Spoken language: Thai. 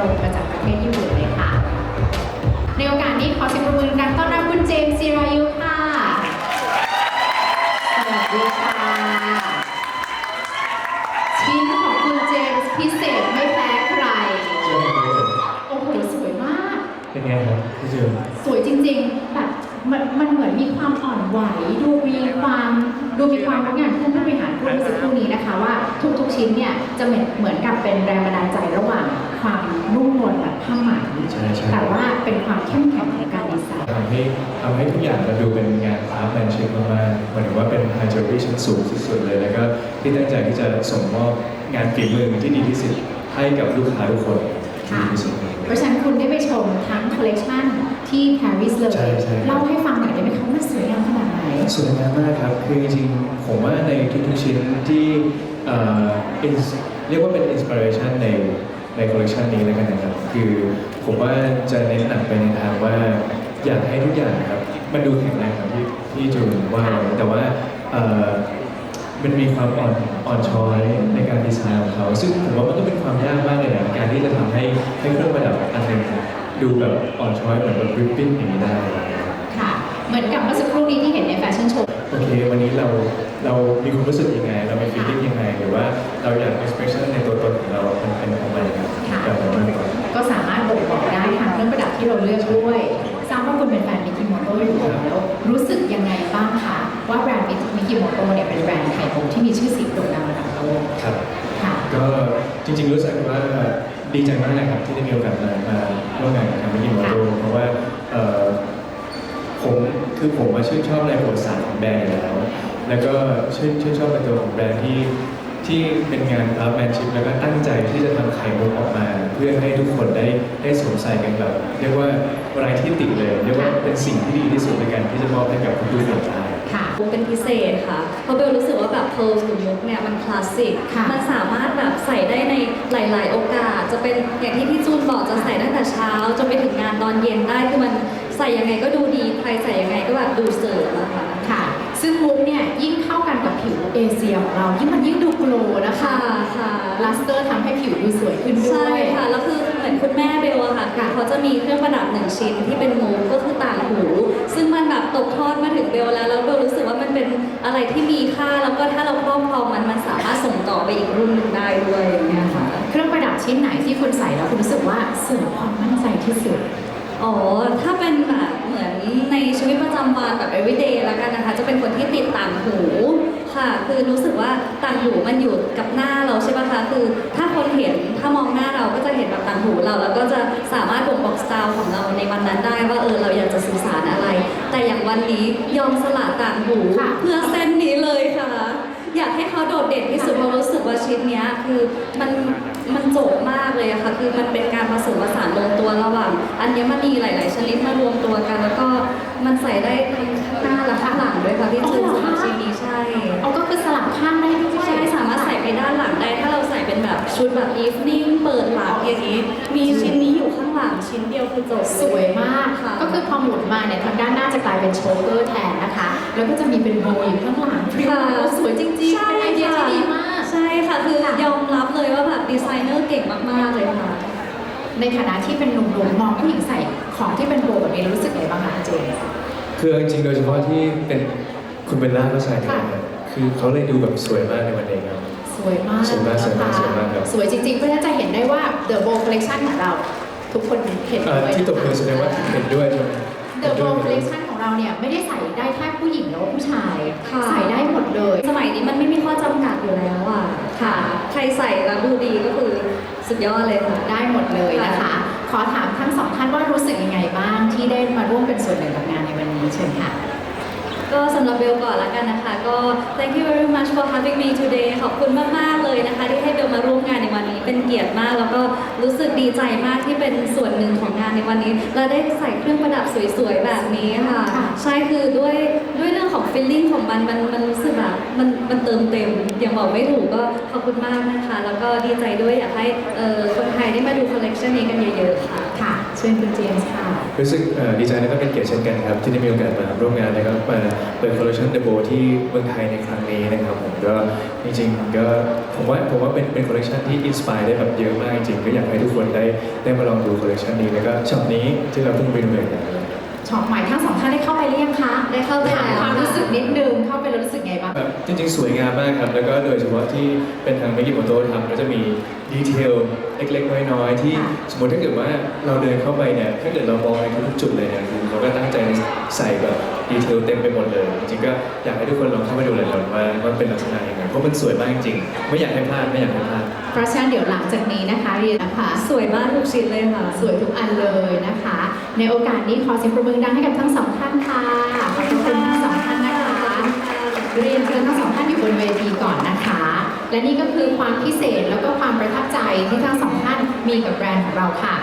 รงมาจากประเทศญี่ปุ่นเลยค่ะ ในโอกาสนี้ขอเสิยงปรบมือกันต้อนรับคุณเจมส์ซีรายุค่ะ สวัสดีค่ะชิ้นของคุณเจมส์พิเศษไม่แพ้ใคร โอ้โหสวยมาก เป็นไงครับพี่เจมสวยจริงๆแบบมันมันเหมือนมีความอ่อนไหว ดูมีความดูมีความทุกอย่างที่ผู้บริหารพูดเมื่อสักครู่นี้นะคะ ว่าทุกๆชิ้นเนี่ยจะเหมือนเหมือนกับเป็นแรงบันดาลใจระหว่างความ นุ่มนวลแบบผ้าไหมใช่ใช่ แต่ว่าเป็นความเข้มแข็งของการดีไซน์ ทำให้ทำให้ทุกอย่างมันดูเป็นงานคราฟต์แมนชิพมากๆหมายถึงว่าเป็นไฮเจอรี่ชั้นสูงสุดๆเลย แล้วก็ที่ตั้งใจที่จะส่งมอบงานฝีมือที่ดีที่สุดให้กับลูกค้าทุกคนที่ค่ะดีที่สุด เพราะฉะนั้นคุณได้ไปชมทั้งคอลเลกชันที่ปารีสเลยใช่ใช่ เล่าให้ฟังหน่อยได้ไหมคะว่ามันสวยงามขนาดไหน สวยงามมากครับ คือจริงๆ ผมว่าในทุกๆชิ้นที่เอ่อ ins- เรียกว่าเป็นอินสปิเรชันใน ในคอลเลคชันนี้แล้วกันนะครับ คือผมว่าจะเน้นหนักไปในทางว่าอยากให้ทุกอย่างครับ มันดูแข็งแรงครับที่ที่จูนว่าไว้แต่ว่าเอ่อมันมีความอ่อนอ่อนช้อยในการดีไซน์ของเขา ซึ่งผมว่ามันก็เป็นความยากมากเลยนะการที่จะทำให้ให้เครื่องประดับอันหนึงดูแบบอ่อนช้อยเหมือนแบบริบบิ้นอย่างนี้ได้ ค่ะ เหมือนกับเมื่อสักครู่นี้ที่เห็นในแฟชั่นโชว์ โอเค วันนี้เรา เรามีความรู้สึกยังไง เรามีฟีลลิ่งยังไง หรือว่าเราอยาก expression ในตัวตนของเราเป็นเป็นของมันครับค่ะแบบนั้นมากกว่าก็สามารถบ่งบอกได้ทางเครื่องประดับที่เราเลือกด้วยทราบว่าคุณเป็นแฟนมิกิโมโตอยู่แล้วรู้สึกยังไงบ้างคะว่าแบรนด์มิกิโมโตเนี่ยเป็นแบรนด์ไทยโบที่มีชื่อเสียงโด่งดังระดับโลกครับค่ะก็จริงๆรู้สึกว่าดีใจมากนะครับที่ได้มีโอกาสมามาร่วมงานกับทางมิกิโมโตเพราะว่าเอ่อผมคือผมมาชื่นชอบในประวัติศาสตร์ของแบรนด์อยู่แล้ว แล้วก็ชื่นชื่นชอบในตัวของแบรนด์ที่ที่เป็นงานรับแมนชิพแล้วก็ตั้งใจที่จะทำไข่มุกออกมา เพื่อให้ทุกคนได้ได้สวมใส่กันแบบเรียกว่าไรที่ติเลยเรียกว่าเป็นสิ่งที่ดีที่สุดในการที่จะมอบให้กับทุกๆคนได้ค่ะมุกเป็นพิเศษค่ะ เพราะเบลรู้สึกว่าแบบเพร์ลหรือมุกเนี่ยมันคลาสสิกค่ะมันสามารถแบบใส่ได้ในหลาย ๆ โอกาส จะเป็นอย่างที่พี่จูนบอกจะใส่ตั้งแต่เช้าจนไปถึงงานตอนเย็นได้คือมันใส่ยังไงก็ดูดีใครใส่ยังไงก็แบบดูเสริมอะค่ะค่ะ ซึ่งมุกเนี่ยยิ่งเข้ากันกับผิวเอเชียของเรา ยิ่งมันยิ่งดูโกลว์นะคะค่ะค่ะลัสเตอร์ทำให้ผิวดูสวยขึ้นด้ใช่วย ค่ะ แล้วคือเหมือนคุณแม่เบลอะค่ะคือเขาจะมีเครื่องประดับหนึ่งชิ้นที่เป็นมูก็คือต่างหู ซึ่งมันแบบตกทอดมาถึงเบลแล้วแล้วเบลรู้สึกว่ามันเป็นอะไรที่มีค่าแล้วก็ถ้าเราครอบครองมันมันสามารถส่งต่อไปอีกรุ่นหนึ่งได้ด้วยอย่างเงี้ยค่ะ เครื่องประดับชิ้นไหนที่คุณใส่แล้วคุณรู้สึกว่าเสริมความมั่นใจที่สุด อ๋อถ้าเป็นแบบเหมือนในชีวิตประจำวันแบบ everyday แล้วกันนะคะ จะเป็นคนที่ติดต่างหู ค่ะ คือรู้สึกว่าต่างหูมันอยู่กับหน้าเราใช่ปะคะ คือถ้าคนเห็นถ้ามองหน้าเราก็จะเห็นแบบต่างหูเรา แล้วก็จะสามารถบ่งบอกสไตล์ของเราในวันนั้นได้ว่าเออเราอยากจะสื่อสารอะไร แต่อย่างวันนี้ยอมสละต่างหู ค่ะ เพื่อเส้นนี้เลยค่ะ อยากให้เขาโดดเด่นที่สุดเพราะรู้สึกว่าชิ้นเนี้ยคือมันมันโจบมากเลยอะค่ะ คือมันเป็นการผสมผสานลงตัวระหว่างอัญมณีหลาย ๆ ชนิดมารวมตัวกัน แล้วก็มันใส่ได้ทั้งข้างหน้าและข้างหลังด้วยค่ะที่จูนสำหรับชิ้นนี้ใช่เอาก็คือสลับข้างได้ด้วยใช่สามารถใส่ไปด้านหลังได้ ถ้าเราใส่เป็นแบบชุดแบบ evening เปิดหลังอย่างนี้ มีชิ้นนี้อยู่ข้างหลังชิ้นเดียวคือจบสวยมากค่ะก็คือพอหมุนมาเนี่ยทางด้านหน้าจะกลายเป็นโชเกอร์แทนนะคะ แล้วก็จะมีเป็นโบว์อยู่ข้างหลังพริ้วค่ะสวยจริงๆใช่เป็นไอเดียที่ดีมาก ใช่ค่ะ คือค่ะยอมรับเลยว่าแบบดีไซเนอร์เก่งมากๆเลยค่ะ ในฐานะที่เป็นหนุ่มๆมองผู้หญิงใส่ของที่เป็นโบว์แบบนี้แล้วรู้สึกไงบ้างคะเจนคือจริงๆโดยเฉพาะที่เป็นคุณเบลล่าก็ใส่เนี่ยค่ะนะครับคือเขาเลยดูแบบสวยมากในวันนี้ครับสวยมากสวยมากสวยมากนะคะสวยมากครับสวยจริงๆ เพราะฉะนั้นจะเห็นได้ว่า The Bow Collection ของเรา ทุกคนเห็นเอ่อด้วยที่ตบมือแสดงว่าเห็นด้วยใช่ไหมเดอะโบว์คอล เลคชันของเราเนี่ยไม่ได้ใส่ได้แค่ผู้หญิงหรือว่าผู้ชาย ค่ะ ใส่ได้หมดเลย สมัยนี้มันไม่มีข้อจำกัดอยู่แล้วอะค่ะ ใครใส่แล้วดูดีก็คือสุดยอดเลยค่ะ ได้หมดเลยนะคะ ขอถามทั้งสองท่านว่ารู้สึกยังไงบ้างที่ได้มาร่วมเป็นส่วนหนึ่งกับงานในวันนี้เชิญค่ะ ก็สำหรับเบลก่อนละกันนะคะ ก็ thank you very much for having me today ขอบคุณมาก ๆ เลยนะคะ ที่ให้เบลมาร่วมงานในวันนี้เป็นเกียรติมาก แล้วก็รู้สึกดีใจมากที่เป็นส่วนหนึ่งของงานในวันนี้ และได้ใส่เครื่องประดับสวย ๆ แบบนี้ค่ะค่ะใช่คือด้วยด้วยเรื่องของ feeling ของมันมันมันรู้สึกแบบมันมันเติมเต็มอย่างบอกไม่ถูกก็ขอบคุณมากนะคะ แล้วก็ดีใจด้วยอยากให้เอ่อคนไทยได้มาดูคอลเลกชันนี้กันเยอะ ๆ ค่ะค่ะ เชิญคุณเจมส์ค่ะ รู้สึกเอ่อดีใจและก็เป็นเกียรติเช่นกันครับ ที่ได้มีโอกาสมาร่วมงานนะครับมาเปิดคอลเลคชันเดโบที่เมืองไทยในครั้งนี้นะครับผมก็จริงๆก็ผมว่าผมว่าเป็นเป็นคอลเลคชันที่อินสปายได้แบบเยอะมากจริงๆก็อยากให้ทุกคนได้ได้มาลองดูคอลเลคชันนี้แล้วก็ช็อปนี้ที่เราเพิ่งไปดูกันช็อปใหม่ทั้งสองท่านได้เข้าไปหรือ ยังคะ ได้เข้าไปถามแล้วความรู้สึกนิดนึงเข้าไปแล้วรู้สึกไงบ้าง แบบจริงๆ สวยงามมากครับ แล้วก็โดยเฉพาะที่เป็นทางเมกิโมโตทำก็จะมีดีเทลเล็กๆ น้อยๆ ที่ค่ะสมมติถ้าเกิดว่าเราเดินเข้าไปเนี่ย ถ้าเกิดเรามองในทุกๆจุดเลยเนี่ยคือเขาก็ตั้งใจใส่แบบดีเทลเต็มไปหมดเลย จริงๆ ก็อยากให้ทุกคนลองเข้าไปดูเลยก่อนว่าว่าเป็นลักษณะยังไง เพราะมันสวยมากจริงๆ ไม่อยากให้พลาด ไม่อยากให้พลาด เพราะฉะนั้นเดี๋ยวหลังจากนี้นะคะเรียนนะคะ สวยมากทุกชิ้นเลยค่ะ สวยทุกอันเลยนะคะ ในโอกาสนี้ขอเสียงปรบมือดังให้กับทั้งสองท่านค่ะขอบคุณทั้งสองท่านนะคะเรียนเชิญทั้งสองท่านอยู่บนเวทีก่อนนะคะ และนี่ก็คือความพิเศษแล้วก็ความประทับใจที่ทั้งสองท่านมีกับแบรนด์ของเราค่ะ